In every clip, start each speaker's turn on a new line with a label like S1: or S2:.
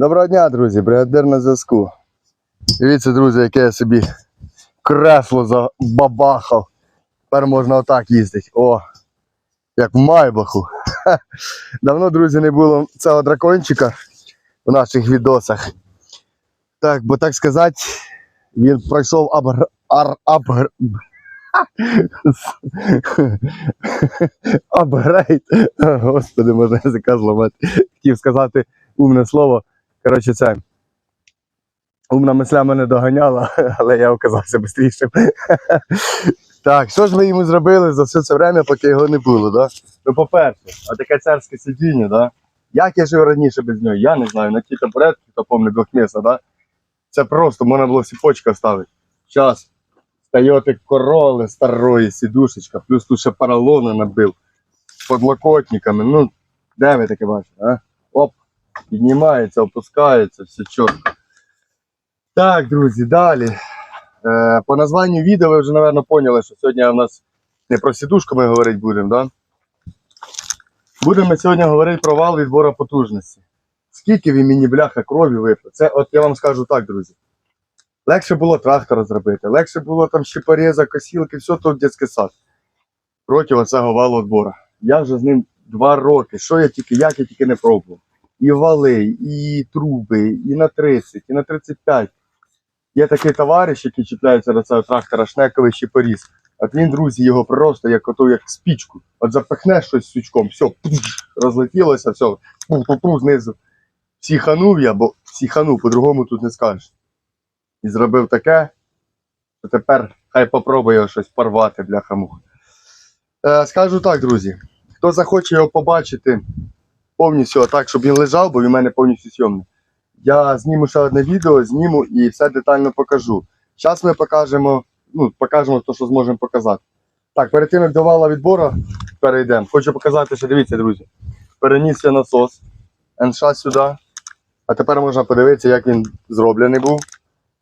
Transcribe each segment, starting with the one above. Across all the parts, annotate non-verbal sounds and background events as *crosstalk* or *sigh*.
S1: Доброго дня, друзі, бригадир на зв'язку. Дивіться, друзі, яке я собі кресло забабахав. Тепер можна отак їздити. О, як в Майбаху. *laughs* Давно, друзі, не було цього дракончика у наших відосах. Так, бо так сказати, він пройшов абгр... ар... абгр... *laughs* апгрейд. Господи, можна язика зламати. Хотів сказати умне слово. Коротше, це. Умна мисля мене доганяла, *laughs* але я оказався швидшим. *laughs* Так, що ж ми йому зробили за все це время, поки його не було, да? Ну, по-перше, а таке царське сидіння, да? Як я жив раніше без нього, я не знаю, на ті табуретки, то помню двохмісна, да? Це просто можна було сіпочка ставити. Зараз Тойоти короли старої сідушечка, плюс тут ще поролони набив з подлокотниками. Ну, де ви таке бачите, а? Піднімається, опускається, все чітко. Так, друзі, далі. Е, по названню відео ви вже, напевно, поняли, що сьогодні у нас не про сідушку ми говорити будемо, да? Будемо сьогодні говорити про вал відбору потужності. Скільки він мені бляха крові випив? Це от я вам скажу так, друзі. Легше було трактора зробити, легше було там ще поріза, косілки, все то в дитячий сад. Проти оцього валу відбору. Я вже з ним два роки. Що я тільки, як я тільки не пробував. І вали, і труби, і на 30, і на 35. Є такий товариш, який чіпляється до цього трактора, шнековий ще поріз. От він, друзі, його просто як ото, як спічку. От запихнеш щось сучком, все, розлетілося, все, пу-пу-пу, знизу. Психанув я, бо психанув, по-другому тут не скажеш. І зробив таке, що тепер хай попробує щось порвати, бляха муха. Е, скажу так, друзі. Хто захоче його побачити повністю так, щоб він лежав, бо він в мене повністю сйомний. Я зніму ще одне відео, зніму і все детально покажу. Зараз ми покажемо, ну, покажемо те, що зможемо показати. Так, перед тим як до вала відбору перейдемо, хочу показати, що дивіться, друзі. Переніс я насос НШ сюди. А тепер можна подивитися, як він зроблений був.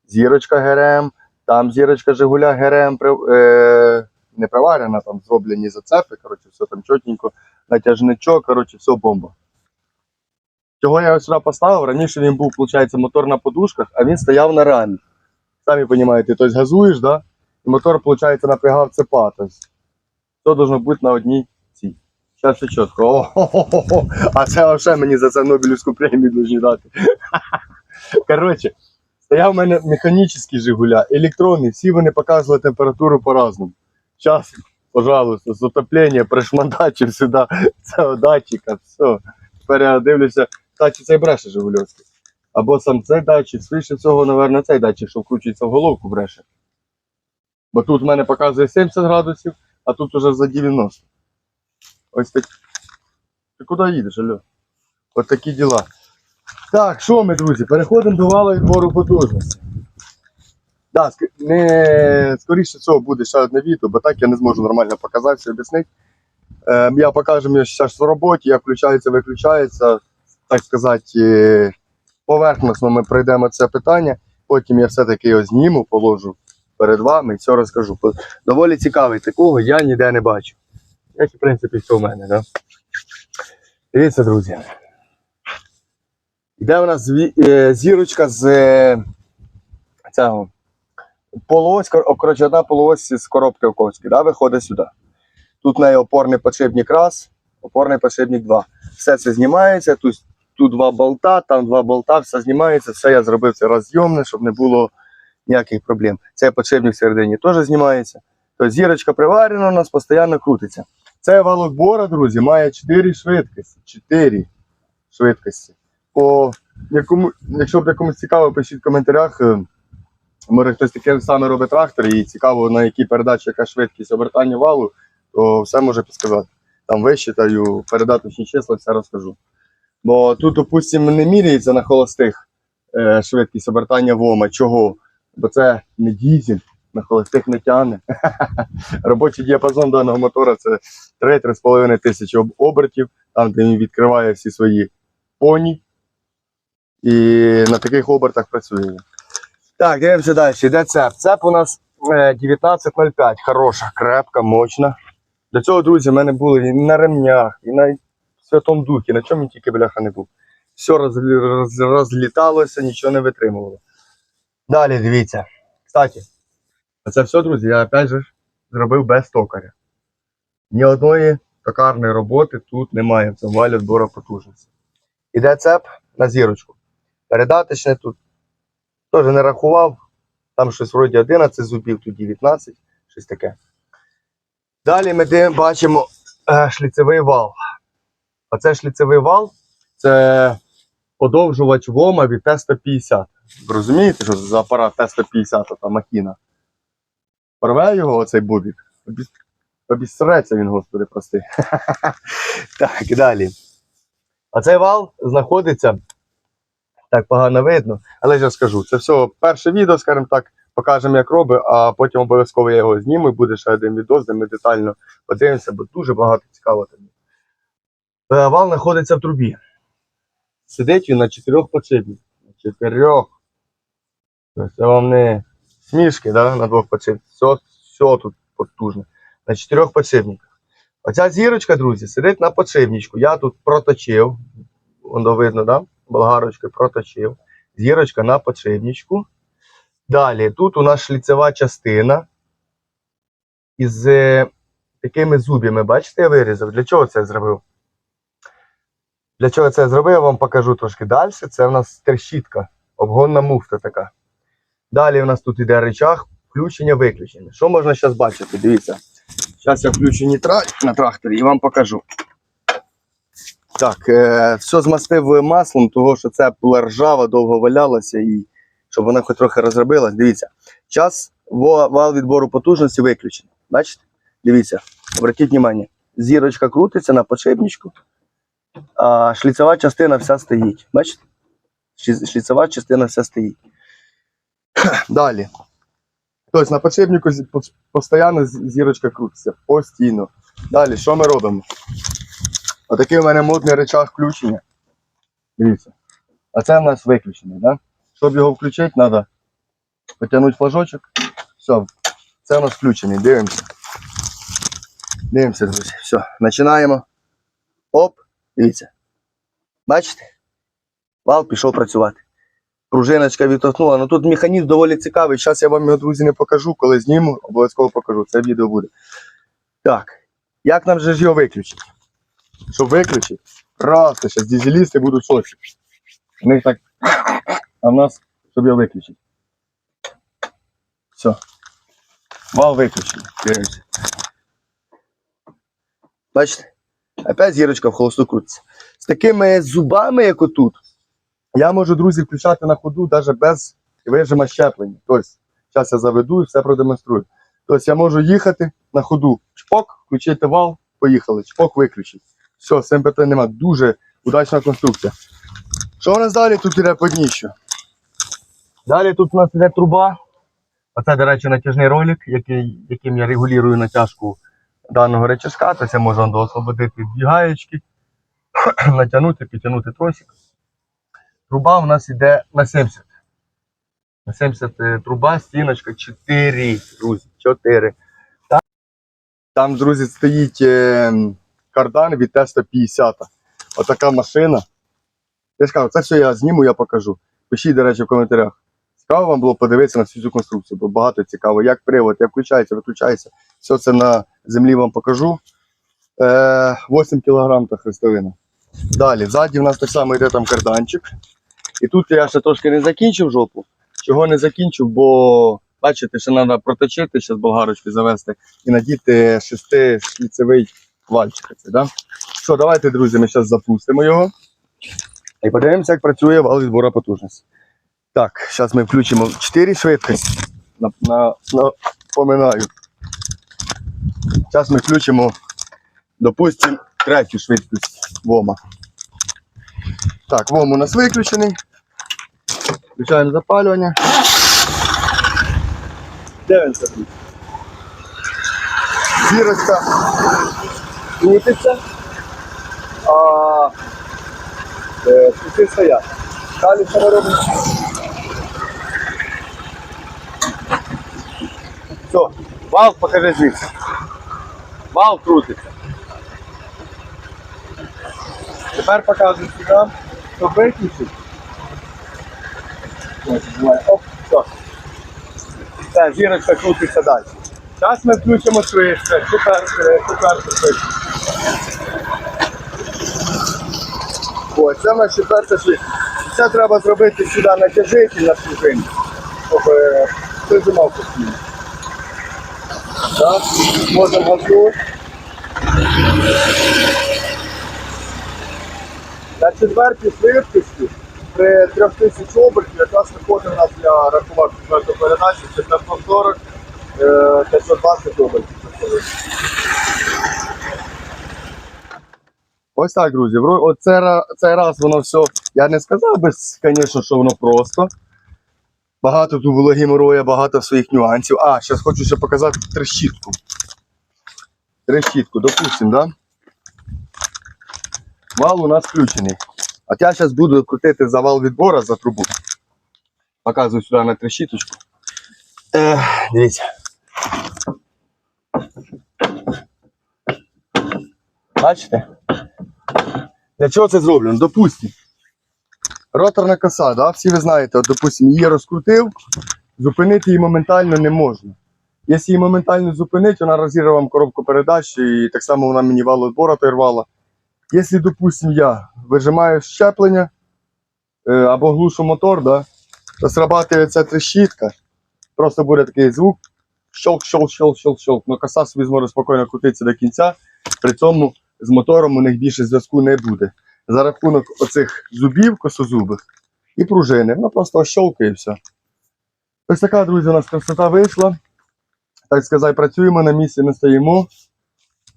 S1: Зірочка ГРМ, там зірочка Жигуля ГРМ е, не приварена, там зроблені зацепи, коротше, все там чотенько, натяжничок, коротше, все бомба. Чого я його сюди поставив? Раніше він був, виходить, мотор на подушках, а він стояв на рамі. Самі розумієте, тобто газуєш, да? і мотор, виходить, напрягав цепа. Тобто, все должно бути на одній цій. Зараз все чітко. О-хо-хо-хо. А це взагалі мені за це Нобелівську премію дуже дати. *laughs* Коротше, стояв у мене механічний Жигуля, електронний, всі вони показували температуру по-разному. Зараз, пожалуйста, з отоплення пришмандачив сюди *laughs* цього датчика, все. Тепер я дивлюся, кстати, цей бреше Жигульовський. Або сам цей датчик, швидше всього, напевно, цей датчик, що вкручується в головку бреше. Бо тут в мене показує 70 градусів, а тут уже за 90. Ось так. Ти куди їдеш, Альо? Ось такі діла. Так, що ми, друзі, переходимо до вала відбору потужності. Да, не, скоріше цього буде ще одне відео, бо так я не зможу нормально показати, все об'яснити. Е, я покажу мені зараз в роботі, як включається, виключається, так сказати, е, поверхносно ми пройдемо це питання. Потім я все-таки його зніму, положу перед вами і все розкажу. Доволі цікавий такого, я ніде не бачу. Як в принципі все в мене, да? Дивіться, друзі. Йде у нас е, зірочка з е, цього о, коротше, одна полуось з коробки Оковської, да, виходить сюди. Тут в неї опорний подшипник раз, опорний подшипник два. Все це знімається, тут, тут два болта, там два болта, все знімається, все я зробив це розйомне, щоб не було ніяких проблем. Цей подшипник всередині теж знімається. Тобто зірочка приварена у нас постійно крутиться. Цей валок бора, друзі, має 4 швидкості. 4 швидкості. По якому, якщо б якомусь цікаво, пишіть в коментарях. е, Може хтось таке саме робить трактор і цікаво, на якій передачі яка швидкість обертання валу, то все може підсказати. Там висчитаю, передаточні числа, все розкажу. Бо тут, допустимо, не міряється на холостих е, швидкість обертання вома. Чого? Бо це не дізель, на холостих не тягне. *laughs* Робочий діапазон даного мотора це 3-3,5 тисячі обертів, там, де він відкриває всі свої поні. І на таких обертах працює. Так, дивимося далі. Йде цеп. Цеп у нас е, 19.05. Хороша, крепка, мощна. До цього, друзі, в мене були і на ремнях, і на Святому Духі, на чому тільки бляха не був. все розлі- роз- розліталося, нічого не витримувало. Далі дивіться. Кстати, це все, друзі, я опять же зробив без токаря. Ні одної токарної роботи тут немає в цьому валі збору потужності. Іде цеп на зірочку. Передаточне тут теж не рахував. Там щось вроді 11 зубів, тут 19, щось таке. Далі ми бачимо е, шліцевий вал. Оце шліцевий вал це подовжувач ВОМа від Т-150. Ви розумієте, що за апарат Т-150, та махіна? Порве його оцей бубік. Обіс- Обісреться він, господи, прости. *laughs* так, далі. А цей вал знаходиться, так погано видно, але я скажу, це все перше відео, скажімо так, покажемо, як робить, а потім обов'язково я його зніму і буде ще один відео, де ми детально подивимося, бо дуже багато цікавого там. Е, Вал знаходиться в трубі. Сидить він на чотирьох подшипниках. На чотирьох. Це вам не смішки, да? на двох подшипниках. Все, все тут потужно. На чотирьох подшипниках. Оця зірочка, друзі, сидить на подшипничку. Я тут проточив. Воно видно, да? Болгарочкою проточив. Зірочка на подшипничку. Далі, тут у нас шліцева частина із е, такими зуб'ями. Бачите, я вирізав. Для чого це зробив? Для чого це я зробив, я вам покажу трошки далі. Це в нас терщітка, обгонна муфта така. Далі у нас тут іде речах, включення, виключення. Що можна зараз бачити? Дивіться. Зараз я включу нітра на тракторі і вам покажу. Так, е, все змастив маслом, того що це була ржава, довго валялася, і щоб вона хоч трохи розробилась. Дивіться. Час вал відбору потужності виключений. Бачите? Дивіться, обратіть увагу. Зірочка крутиться на подшипничку, а шліцева частина вся стоїть. Бачите? Шліцева частина вся стоїть. *clears throat* Далі. Тобто на подшипнику постійно зірочка крутиться. Постійно. Далі, що ми робимо? Отакий у мене модний речах включення. Дивіться. А це в нас виключений, да? Щоб його включити, треба потягнути флажочок. Все, це у нас включений. Дивимося. Дивимося, друзі. Все, починаємо. Дивіться. Бачите? Вал пішов працювати. Пружиночка відтохнула. Ну тут механізм доволі цікавий. Зараз я вам його, друзі, не покажу. Коли зніму, обов'язково покажу. Це відео буде. Так. Як нам же ж його виключити? Щоб виключити, просто зараз дізелісти будуть шоці. У них так. А в нас, щоб його виключити. Все. Вал виключений. Дивимося. Бачите? Опять зірочка в холосту крутиться. З такими зубами, як отут, я можу, друзі, включати на ходу навіть без вижима щеплення. Тобто, зараз я заведу і все продемонструю. Тобто я можу їхати на ходу. Чпок, включити вал, поїхали. Чпок виключить. Все, з цим питань нема. Дуже удачна конструкція. Що у нас далі тут іде по дніщу? Далі тут у нас іде труба. Оце, до речі, натяжний ролик, який, яким я регулюю натяжку даного речашка. Я можу освободити дві гаєчки, *clears throat* натягнути, підтягнути тросик. Труба у нас йде на 70. На 70 е, труба, стіночка 4, друзі, 4. Там, там друзі, стоїть е, кардан від Т-150. Отака машина. Я ж кажу, це все я зніму, я покажу. Пишіть, до речі, в коментарях. Цікаво вам було подивитися на всю цю конструкцію, бо багато цікаво, як привод, як включається, виключається. Все це на землі вам покажу. Е, 8 кг та хрестовина. Далі, ззаді в нас так само йде там карданчик. І тут я ще трошки не закінчив жопу. Чого не закінчив, бо бачите, ще треба проточити, ще з болгарочки завести і надіти шестишліцевий вальчик. Да? Що, давайте, друзі, ми зараз запустимо його. І подивимося, як працює вал відбору потужності. Так, зараз ми включимо 4 швидкості. На, на, напоминаю. Зараз ми включимо, допустимо, третю швидкість ВОМа. Так, ВОМ у нас виключений. Включаємо запалювання. Дивимося тут. Зірочка крутиться. А е, стоять. Далі що ми робимо? Все, вал покажи звідси. Вал крутиться. Тепер показую сюди. Ось, буває. Оп, все. Все, зірочка крутиться далі. Зараз ми включимо швидше. Супер, е, супер. Ось, це нас четверта швидкість. Це треба зробити сюди натяжитель на пружині, щоб е, прижимав постійно. Так, можемо газу. На четвертій швидкості при 3000 обертів якраз виходить у нас для рахувати четверту передачу, це 540, е, 520 обертів. Ось так, друзі. Вро- От це, ра- цей раз воно все. Я не сказав би, звісно, що воно просто. Багато тут було геморроя, багато своїх нюансів. А, зараз хочу ще показати трещітку. Трещітку, допустимо, да? Вал у нас включений. От я зараз буду крутити завал відбора за трубу. Показую сюди на трещіточку. Е, дивіться. Бачите? Для чого це зроблено? Допустимо. Роторна коса, да? всі ви знаєте, от, допустимо, її розкрутив, зупинити її моментально не можна. Якщо її моментально зупинити, вона розірве вам коробку передач, і так само вона мені вал відбора рвала. Якщо, допустимо, я вижимаю щеплення е, або глушу мотор, да, то срабатує ця трещітка, просто буде такий звук, щолк, щолк, щолк, щолк, щолк. Ну, коса собі зможе спокійно крутитися до кінця, при цьому з мотором у них більше зв'язку не буде. За рахунок оцих зубів косозубих і пружини, воно просто щолкає все. Ось така, друзі, у нас красота вийшла. Так сказати, працюємо на місці, не стоїмо.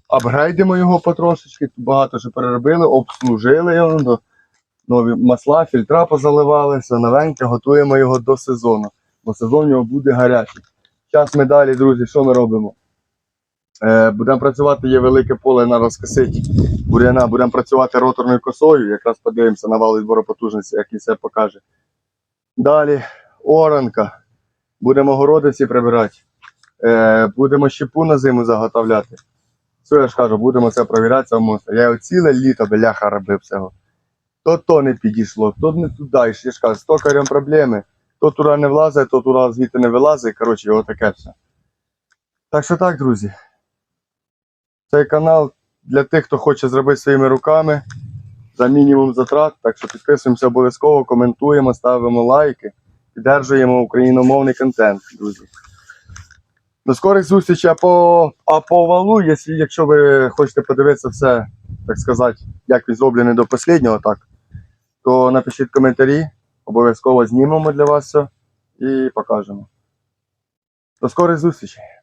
S1: Апгрейдимо його потрошечки, багато що переробили, обслужили його, до- нові масла, фільтра позаливалися, новеньке, готуємо його до сезону, бо сезон у нього буде гарячий. Зараз ми далі, друзі, що ми робимо? Е, будемо працювати, є велике поле на розкосить буряна, будемо працювати роторною косою, якраз подивимося на вал відбору потужності, який це покаже. Далі оранка. Будемо городи всі прибирати. Е, будемо щепу на зиму заготовляти. Все, я ж кажу, будемо це провіряти Я ціле літо бляха робив всього. То то не підійшло, то не туди. Я ж кажу, з токарем проблеми. То туди не влазить, то туди звідти не вилазить. Коротше, його таке все. Так що так, друзі. Цей канал для тих, хто хоче зробити своїми руками за мінімум затрат. Так що підписуємося обов'язково, коментуємо, ставимо лайки, піддержуємо україномовний контент, друзі. До скорих зустрічей по, а по валу, якщо, якщо ви хочете подивитися все, так сказати, як він зроблений до останнього, так, то напишіть коментарі, обов'язково знімемо для вас все і покажемо. До скорих зустрічей!